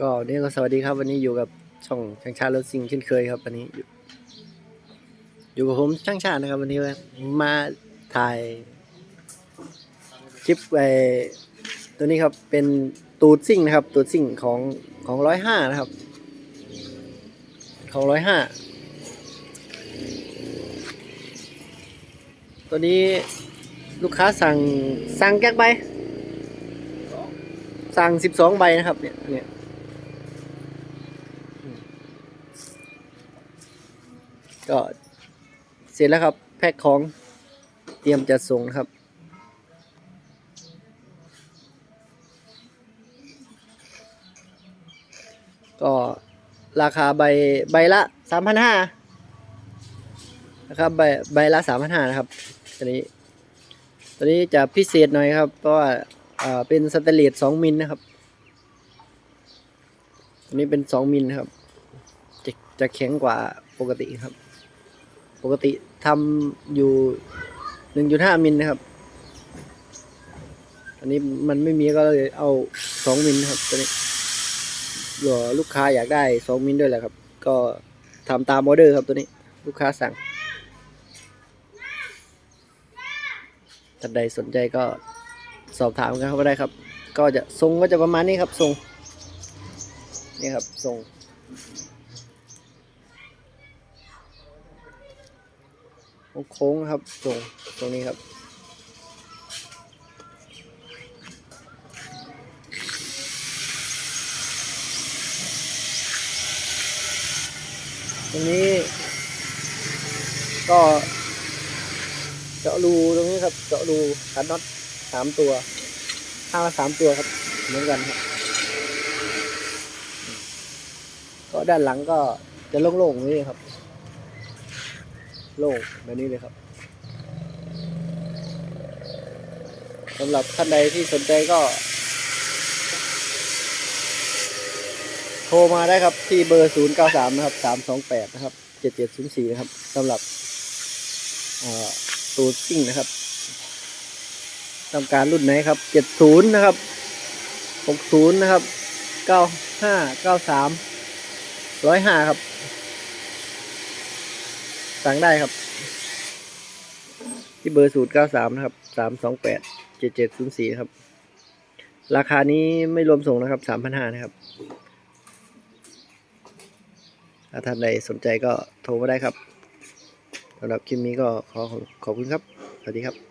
ก็นี่ก็สวัสดีครับ วันนี้อยู่กับช่องช่างชาติรถซิ่งเช่นเคยครับ วันนี้อยู่อยู่กับผมช่างชาตินะครับ วันนี้มาถ่ายคลิปไอตัวนี้ครับเป็นตูดซิ่งนะครับ ตูดซิ่งของของร้อยห้านะครับ ของร้อยห้าตัวนี้ลูกค้าสั่งสั่งแก๊กใบสั่งสิบสองใบนะครับเนี่ยเนี่ยอืม ก็เสร็จแล้วครับ แพ็คของเตรียมจะส่งครับ ก็ราคาใบใบละสามพันห้านะครับใบใบละสามพันห้านะครับตัวนี้ตัวนี้จะพิเศษหน่อยครับ เพราะว่าเป็นสแตนเลสสองมิลนะครับตัวนี้เป็นสองมิลนะครับจะจะแข็งกว่าปกติครับ ปกติทำอยู่หนึ่งจุดห้ามิลนะครับ อันนี้มันไม่มีก็เลยเอาสองมิลครับตัวนี้เผื่อลูกค้าอยากได้สองมิลด้วยแหละครับ ก็ทำตามออเดอร์ครับตัวนี้ ลูกค้าสั่งท่านใดสนใจก็สอบถามกันเข้ามาได้ครับ ก็จะทรงก็จะประมาณนี้ครับทรงนี่ครับทรง โค้งครับทรงตรงนี้ครับ ตรงนี้ ก็เจาะรูตรงนี้ครับเจาะรูขันน็อตสามตัวข้างละสามตัวครับ เหมือนกันครับก็ด้านหลังก็จะโล่งๆอย่างนี้ครับ โล่งแบบนี้เลยครับสำหรับท่านใดที่สนใจก็ โทรมาได้ครับที่เบอร์ 0 9 3 นะครับ 328 นะครับ 7704 นะครับสำหรับตูดซิ่งนะครับต้องการรุ่นไหนครับ 70 นะครับ 60 นะครับ 95 93 105 ครับ สั่งได้ครับ ที่เบอร์0 9 3นะครับ328 7704นะครับ ราคานี้ไม่รวมส่งนะครับ3,500นะครับถ้าท่านใดสนใจก็โทรมาได้ครับสำหรับคลิปนี้ก็ขอขอบคุณครับ สวัสดีครับ